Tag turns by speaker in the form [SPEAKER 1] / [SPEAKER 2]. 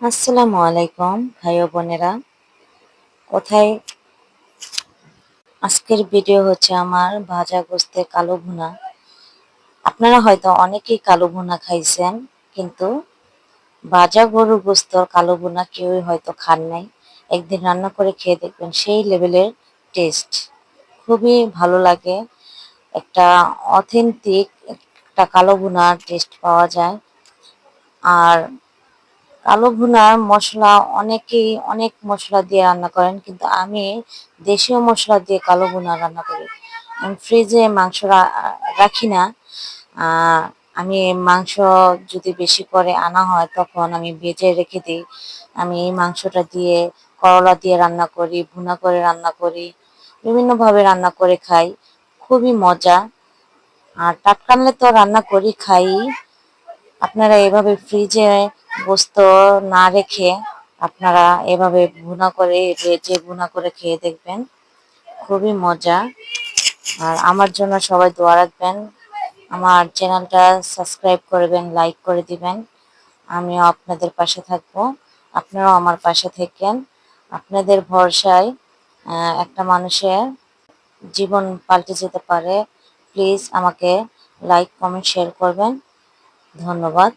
[SPEAKER 1] আসসালামু আলাইকুম, ভাই বোনেরা। কোথায়? আজকের ভিডিও হচ্ছে আমার ভাজা গোস্তে কালো ভুনা। আপনারা হয়তো অনেকেই কালো ভুনা খাইছেন, কিন্তু ভাজা গরু গোস্তর কালো ভুনা কেউই হয়তো খান নাই। একদিন রান্না করে খেয়ে দেখবেন সেই লেভেলের টেস্ট খুবই ভালো লাগে। একটা অথেন্টিক একটা কালো ভুনার টেস্ট পাওয়া যায়। আর কালো ভুনার মশলা, অনেকেই অনেক মশলা দিয়ে রান্না করেন, কিন্তু আমি দেশীয় মশলা দিয়ে কালো ভুনা রান্না করি। আমি ফ্রিজে মাংস রাখি না। আমি মাংস যদি বেশি করে আনা হয়, তখন আমি ভেজে রেখে দিই। আমি এই মাংসটা দিয়ে করলা দিয়ে রান্না করি, ভুনা করে রান্না করি, বিভিন্নভাবে রান্না করে খাই। খুবই মজা। আর টাটকানলে তো রান্না করি, খাই। আপনারা এভাবে ফ্রিজে গোস্ত না রেখে আপনারা এভাবে ভুনা করে ভেজে ভুনা করে খেয়ে দেখবেন। খুবই মজা। আর আমার জন্য সবাই দোয়া রাখবেন। আমার চ্যানেলটা সাবস্ক্রাইব করবেন, লাইক করে দিবেন। আমিও আপনাদের পাশে থাকব। আপনারাও আমার পাশে থাকেন। আপনাদের ভরসায় একটা মানুষের জীবন পাল্টে যেতে পারে। প্লিজ আমাকে লাইক, কমেন্ট, শেয়ার করবেন। ধন্যবাদ।